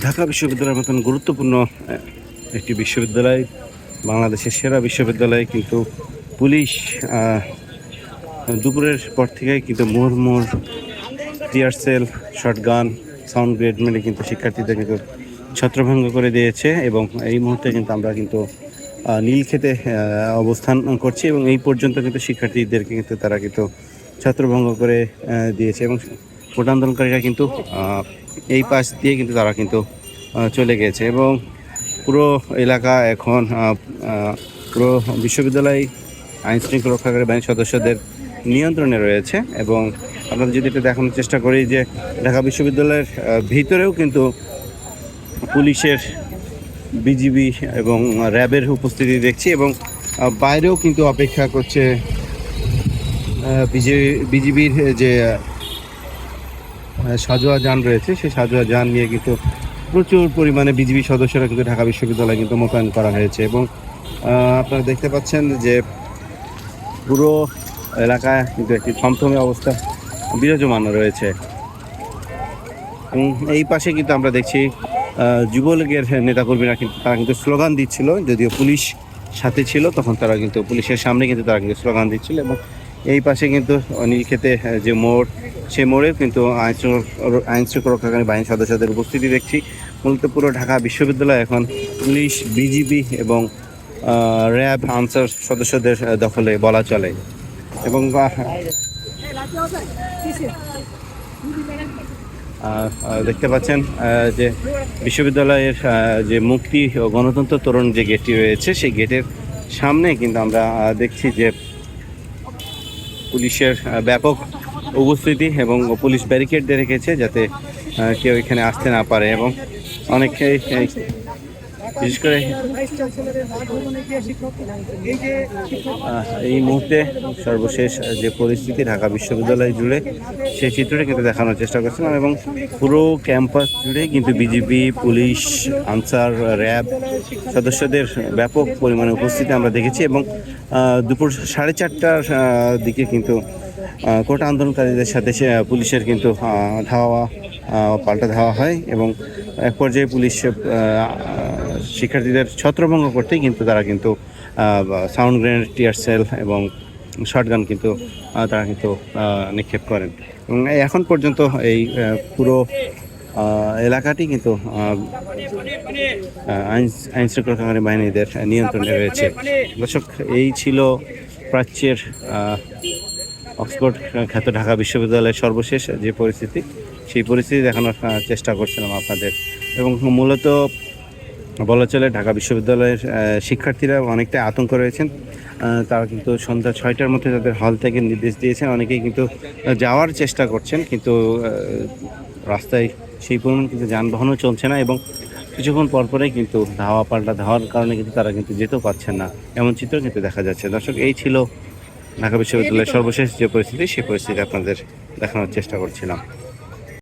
ঢাকা বিশ্ববিদ্যালয়ের মতন গুরুত্বপূর্ণ একটি বিশ্ববিদ্যালয় বাংলাদেশের সেরা বিশ্ববিদ্যালয় কিন্তু পুলিশ দুপুরের পর থেকে কিন্তু মোড় মোড় tear shell shotgun sound grenade মেরে কিন্তু শিক্ষার্থীদের কিন্তু ছত্রভঙ্গ করে দিয়েছে এবং এই মুহূর্তে কিন্তু আমরা কিন্তু আহ, নীলক্ষেতে অবস্থান করছি এবং এই পর্যন্ত কিন্তু শিক্ষার্থীদেরকে কিন্তু তারা কিন্তু ছত্রভঙ্গ করে দিয়েছে এবং ভোট আন্দোলনকারীরা কিন্তু এই পাশ দিয়ে কিন্তু তারা কিন্তু চলে গেছে এবং পুরো এলাকা এখন পুরো বিশ্ববিদ্যালয় আইন শৃঙ্খলা রক্ষাকারী বাহিনীর সদস্যদের নিয়ন্ত্রণে রয়েছে এবং আপনাদের যদি এটা দেখানোর চেষ্টা করি যে ঢাকা বিশ্ববিদ্যালয়ের ভিতরেও কিন্তু পুলিশের, বিজিবি এবং র্যাবের উপস্থিতি দেখছি এবং বাইরেও কিন্তু অপেক্ষা করছে বিজেপি বিজিবির যে সাজোয়া যান রয়েছে। সেই সাজোয়া যান নিয়ে কিন্তু প্রচুর পরিমাণে বিজিবি সদস্যরা কিন্তু ঢাকা বিশ্ববিদ্যালয়ে কিন্তু মোতায়েন করা হয়েছে এবং আপনারা দেখতে পাচ্ছেন যে পুরো এলাকায় কিন্তু একটি থমথমে অবস্থা বিরাজমান রয়েছে। এবং এই পাশে কিন্তু আমরা দেখছি যুবলীগের নেতাকর্মীরা কিন্তু, তারা কিন্তু স্লোগান দিচ্ছিল, যদিও পুলিশ সাথে ছিল, তখন তারা কিন্তু পুলিশের সামনে কিন্তু তারা কিন্তু স্লোগান দিচ্ছিল এবং এই পাশে কিন্তু নীলক্ষেতে যে মোড় সে মোড়েও কিন্তু আইন শৃঙ্খলা- আইন শৃঙ্খলা রক্ষাকারী বাহিনী সদস্যদের উপস্থিতি দেখছি। মূলত পুরো ঢাকা বিশ্ববিদ্যালয় এখন পুলিশ, বিজিবি এবং র্যাব আনসার সদস্যদের দখলে বলা চলে। এবং দেখতে পাচ্ছেন যে বিশ্ববিদ্যালয়ের যে মুক্তি ও গণতন্ত্র তরুণ যে গেটটি রয়েছে, সেই গেটের সামনে কিন্তু আমরা দেখছি যে পুলিশের ব্যাপক উপস্থিতি এবং পুলিশ ব্যারিকেড দিয়ে রেখেছে যাতে কেউ এখানে আসতে না পারে এবং অনেকেই বিশেষ করে এই মুহূর্তে সর্বশেষ যে পরিস্থিতি ঢাকা বিশ্ববিদ্যালয় জুড়ে, সেই চিত্রটা কিন্তু দেখানোর চেষ্টা করছিলাম এবং পুরো ক্যাম্পাস জুড়ে কিন্তু বিজিবি, পুলিশ, আনসার, র্যাব সদস্যদের ব্যাপক পরিমাণে উপস্থিতি আমরা দেখেছি এবং দুপুর সাড়ে চারটার দিকে কিন্তু কোটা আন্দোলনকারীদের সাথে সে পুলিশের কিন্তু ধাওয়া পাল্টা ধাওয়া হয় এবং এক পর্যায়ে পুলিশ শিক্ষার্থীদের ছত্রভঙ্গ করতেই কিন্তু তারা কিন্তু সাউন্ড গ্রেনেড, টিয়ার সেল এবং শর্টগান কিন্তু তারা কিন্তু নিক্ষেপ করেন। এখন পর্যন্ত এই পুরো এলাকাটি কিন্তু আইন শৃঙ্খলাকারী বাহিনীদের নিয়ন্ত্রণে রয়েছে। দর্শক, এই ছিল প্রাচ্যের অক্সফোর্ড খ্যাত ঢাকা বিশ্ববিদ্যালয়ের সর্বশেষ যে পরিস্থিতি, সেই পরিস্থিতি দেখানোর চেষ্টা করছিলাম আপনাদের। এবং মূলত বলা চলে ঢাকা বিশ্ববিদ্যালয়ের শিক্ষার্থীরা অনেকটাই আতঙ্ক রয়েছেন। তারা কিন্তু সন্ধ্যা ছয়টার মধ্যে তাদের হল থেকে নির্দেশ দিয়েছেন। অনেকেই কিন্তু যাওয়ার চেষ্টা করছেন কিন্তু রাস্তায় সেই পরিমাণ কিন্তু যানবাহনও চলছে না এবং কিছুক্ষণ পরপরেই কিন্তু ধাওয়া পাল্টা ধাওয়ার কারণে কিন্তু তারা কিন্তু যেতেও পারছেন না। এমন চিত্র কিন্তু দেখা যাচ্ছে। দর্শক এই ছিল ঢাকা বিশ্ববিদ্যালয়ের সর্বশেষ যে পরিস্থিতি সেই পরিস্থিতি আপনাদের দেখানোর চেষ্টা করছিলাম।